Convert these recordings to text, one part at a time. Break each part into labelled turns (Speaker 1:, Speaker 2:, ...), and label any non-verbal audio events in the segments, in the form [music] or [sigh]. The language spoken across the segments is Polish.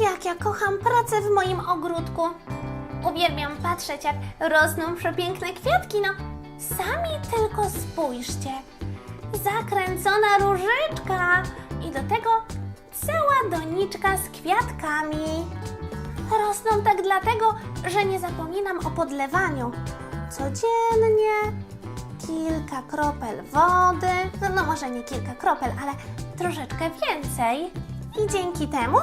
Speaker 1: Jak ja kocham pracę w moim ogródku. Uwielbiam patrzeć, jak rosną przepiękne kwiatki. No, sami tylko spójrzcie. Zakręcona różyczka i do tego cała doniczka z kwiatkami. Rosną tak dlatego, że nie zapominam o podlewaniu. Codziennie kilka kropel wody, no, no może nie kilka kropel, ale troszeczkę więcej. I dzięki temu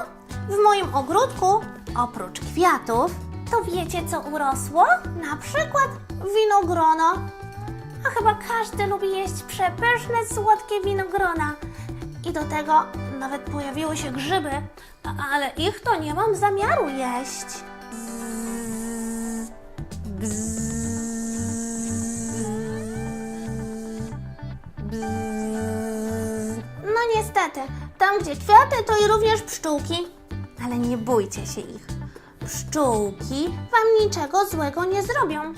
Speaker 1: w moim ogródku, oprócz kwiatów, to wiecie co urosło? Na przykład winogrono. A chyba każdy lubi jeść przepyszne, słodkie winogrona. I do tego nawet pojawiły się grzyby, ale ich to nie mam zamiaru jeść. Bzzz. No niestety, tam gdzie kwiaty, to i również pszczółki. Ale nie bójcie się ich. Pszczółki wam niczego złego nie zrobią,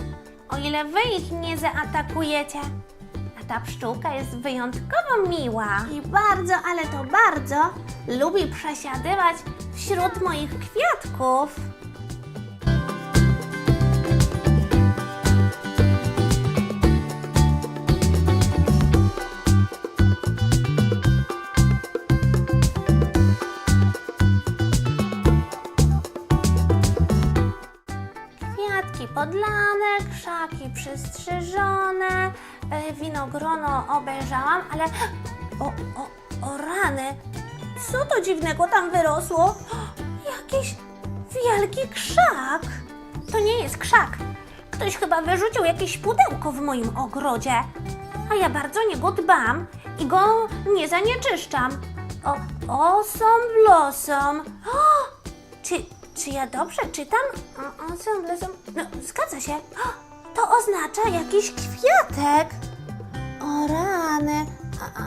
Speaker 1: o ile wy ich nie zaatakujecie. A ta pszczółka jest wyjątkowo miła i bardzo, ale to bardzo lubi przesiadywać wśród moich kwiatków. Winogrono obejrzałam, ale o, o, o rany, co to dziwnego tam wyrosło? Jakiś wielki krzak. To nie jest krzak. Ktoś chyba wyrzucił jakieś pudełko w moim ogrodzie, a ja bardzo niego dbam i go nie zanieczyszczam. O, osom blosom. O, czy, czy ja dobrze czytam? Osom blosom. No, zgadza się. O, to oznacza jakiś kwiatek. O rany,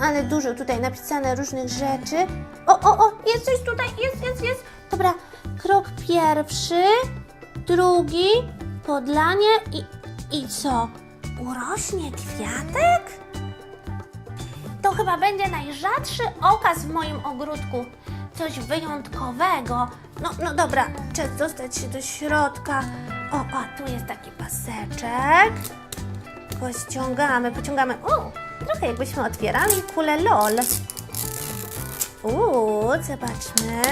Speaker 1: ale dużo tutaj napisane różnych rzeczy. O, o, o, jest coś tutaj, jest, jest, jest. Dobra, krok pierwszy, drugi, podlanie i, i co? Urośnie kwiatek? To chyba będzie najrzadszy okaz w moim ogródku. Coś wyjątkowego. No, no dobra, czas dostać się do środka. O, a tu jest taki paseczek. Go ściągamy, pociągamy. O, trochę jakbyśmy otwierali kulę LOL. Uuu, zobaczmy.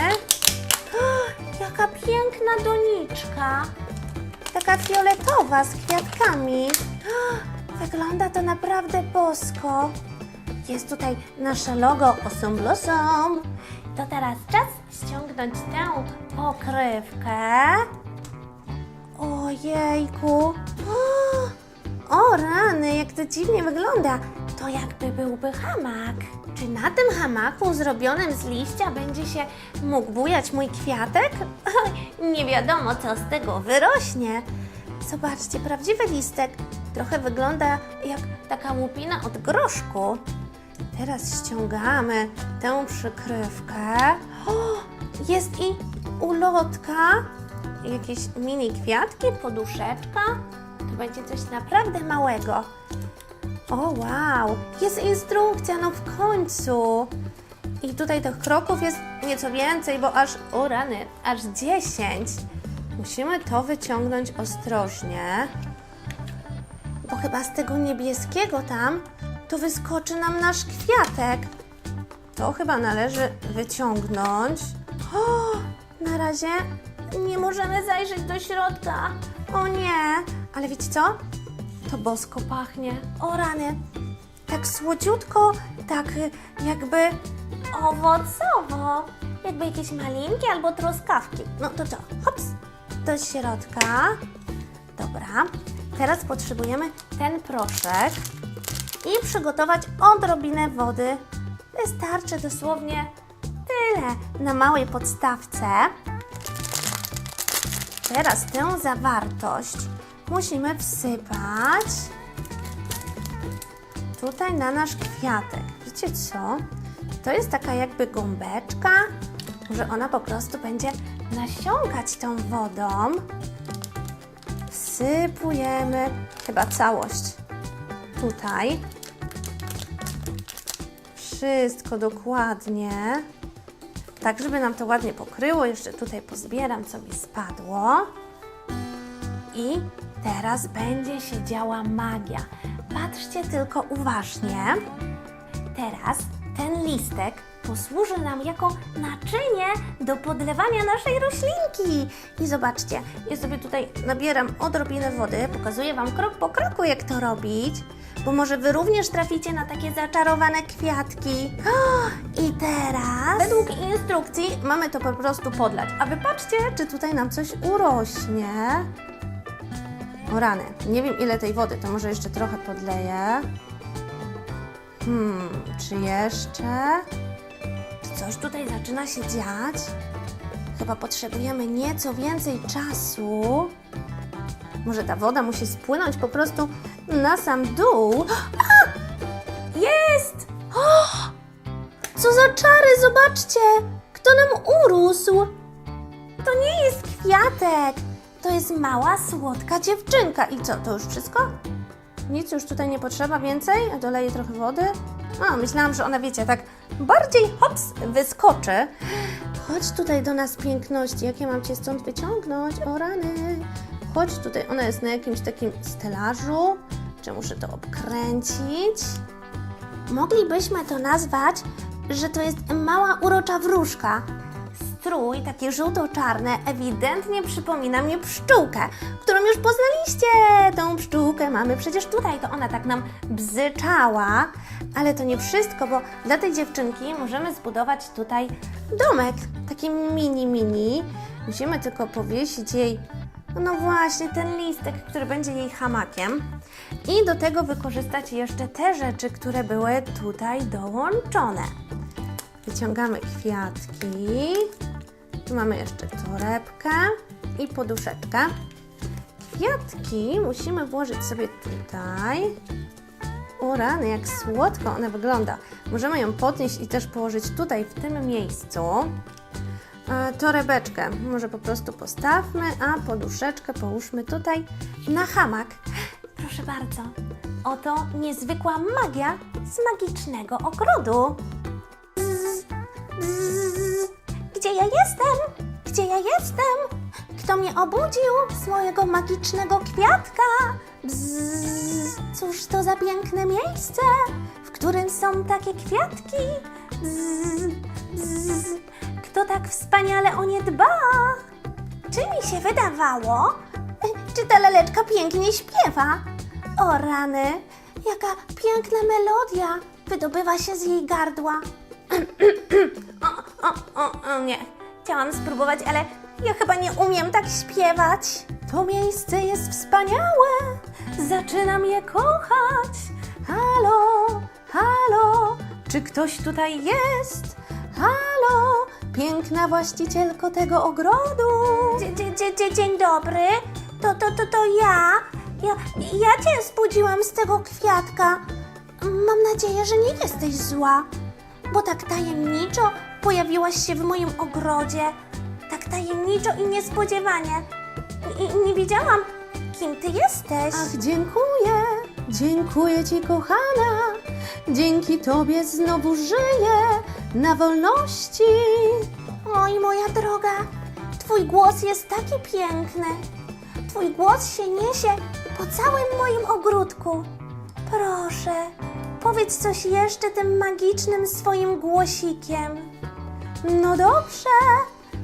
Speaker 1: O, jaka piękna doniczka. Taka fioletowa z kwiatkami. O, wygląda to naprawdę bosko. Jest tutaj nasze logo Osom Blossom. To teraz czas ściągnąć tę pokrywkę. Ojejku. O, rany, jak to dziwnie wygląda. To jakby byłby hamak. Czy na tym hamaku zrobionym z liścia będzie się mógł bujać mój kwiatek? [laughs] Nie wiadomo, co z tego wyrośnie. Zobaczcie, prawdziwy listek. Trochę wygląda jak taka łupina od groszku. Teraz ściągamy tę przykrywkę. O, jest i ulotka, jakieś mini kwiatki, poduszeczka. To będzie coś naprawdę małego. O wow, jest instrukcja, no w końcu. I tutaj tych kroków jest nieco więcej, bo aż, o rany, aż 10. Musimy to wyciągnąć ostrożnie, bo chyba z tego niebieskiego tam to wyskoczy nam nasz kwiatek. To chyba należy wyciągnąć. O, na razie nie możemy zajrzeć do środka. O nie, ale wiecie co? To bosko pachnie. O rany. Tak słodziutko, tak y, jakby owocowo. Jakby jakieś malinki albo truskawki. No to co? Hops, do środka. Dobra. Teraz potrzebujemy ten proszek i przygotować odrobinę wody. Wystarczy dosłownie tyle na małej podstawce. Teraz tę zawartość musimy wsypać tutaj na nasz kwiatek. Wiecie co? To jest taka jakby gąbeczka. Może ona po prostu będzie nasiąkać tą wodą. Wsypujemy chyba całość tutaj. Wszystko dokładnie tak żeby nam to ładnie pokryło. Jeszcze tutaj pozbieram, co mi spadło. I teraz będzie się działa magia. Patrzcie tylko uważnie. Teraz ten listek posłuży nam jako naczynie do podlewania naszej roślinki. I zobaczcie, ja sobie tutaj nabieram odrobinę wody, pokazuję Wam krok po kroku, jak to robić, bo może Wy również traficie na takie zaczarowane kwiatki. I teraz, według instrukcji, mamy to po prostu podlać. A Wy patrzcie, czy tutaj nam coś urośnie. O rany, nie wiem ile tej wody, to może jeszcze trochę podleję. Hmm, czy jeszcze? Coś tutaj zaczyna się dziać? Chyba potrzebujemy nieco więcej czasu. Może ta woda musi spłynąć po prostu na sam dół. A! Jest! O! Co za czary, zobaczcie! Kto nam urósł? To nie jest kwiatek, to jest mała, słodka dziewczynka. I co, to już wszystko? Nic już tutaj nie potrzeba więcej? Doleję trochę wody? A, myślałam, że ona, wiecie, tak bardziej hops wyskoczy. Chodź tutaj do nas, piękności. Jak ja mam Cię stąd wyciągnąć? O rany. Chodź tutaj. Ona jest na jakimś takim stelażu. Czy muszę to obkręcić? Moglibyśmy to nazwać, że to jest mała urocza wróżka. Strój, taki żółto-czarny, ewidentnie przypomina mnie pszczółkę, którą już poznaliście. Tą pszczółkę mamy przecież tutaj, to ona tak nam bzyczała. Ale to nie wszystko, bo dla tej dziewczynki możemy zbudować tutaj domek, taki mini, mini. Musimy tylko powiesić jej, no właśnie, ten listek, który będzie jej hamakiem. I do tego wykorzystać jeszcze te rzeczy, które były tutaj dołączone. Wyciągamy kwiatki. Tu mamy jeszcze torebkę i poduszeczkę. Kwiatki musimy włożyć sobie tutaj. O rany, jak słodko ona wygląda. Możemy ją podnieść i też położyć tutaj, w tym miejscu. A torebeczkę może po prostu postawmy, a poduszeczkę połóżmy tutaj na hamak. Proszę bardzo, oto niezwykła magia z magicznego ogrodu. Bzz, bzz. Gdzie ja jestem? Gdzie ja jestem? Kto mnie obudził z mojego magicznego kwiatka? Bzz, cóż to za piękne miejsce, w którym są takie kwiatki? Bzz, bzz, kto tak wspaniale o nie dba? Czy mi się wydawało? Czy ta laleczka pięknie śpiewa? O rany, jaka piękna melodia wydobywa się z jej gardła. [clears throat] O, o, o, nie. Chciałam spróbować, ale ja chyba nie umiem tak śpiewać. To miejsce jest wspaniałe. Zaczynam je kochać. Halo, halo, czy ktoś tutaj jest? Halo, piękna właścicielko tego ogrodu. Dzień, dzień, dzień dobry. To, to, to, to ja. ja. Ja cię zbudziłam z tego kwiatka. Mam nadzieję, że nie jesteś zła bo tak tajemniczo pojawiłaś się w moim ogrodzie. Tak tajemniczo i niespodziewanie. I, nie wiedziałam, kim ty jesteś. Ach, dziękuję, dziękuję ci, kochana. Dzięki tobie znowu żyję na wolności. Oj, moja droga, twój głos jest taki piękny. Twój głos się niesie po całym moim ogródku. Proszę, powiedz coś jeszcze tym magicznym swoim głosikiem. No dobrze,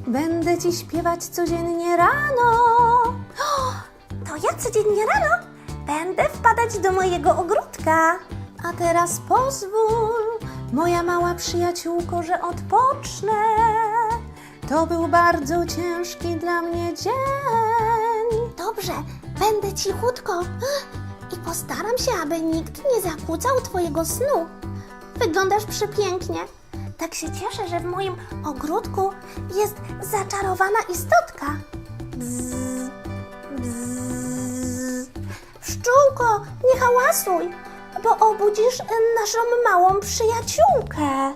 Speaker 1: będę ci śpiewać codziennie rano. To ja codziennie rano będę wpadać do mojego ogródka. A teraz pozwól, moja mała przyjaciółko, że odpocznę. To był bardzo ciężki dla mnie dzień. Dobrze, będę cichutko i postaram się, aby nikt nie zakłócał Twojego snu. Wyglądasz przepięknie. Tak się cieszę, że w moim ogródku jest zaczarowana istotka. Bzz. Pszczółko, nie hałasuj, bo obudzisz naszą małą przyjaciółkę.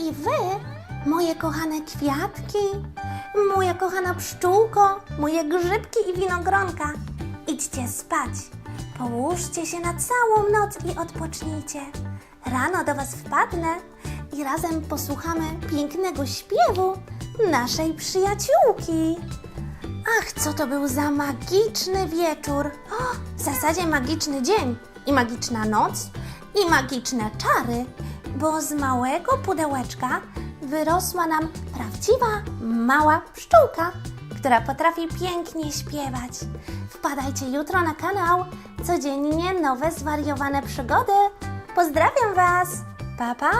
Speaker 1: I wy, moje kochane kwiatki, moja kochana pszczółko, moje grzybki i winogronka, idźcie spać. Połóżcie się na całą noc i odpocznijcie. Rano do was wpadnę i razem posłuchamy pięknego śpiewu naszej przyjaciółki. Ach, co to był za magiczny wieczór! O, w zasadzie magiczny dzień i magiczna noc i magiczne czary, bo z małego pudełeczka wyrosła nam prawdziwa mała pszczółka, która potrafi pięknie śpiewać. Wpadajcie jutro na kanał. Codziennie nowe zwariowane przygody. Pozdrawiam Was! Pa, pa!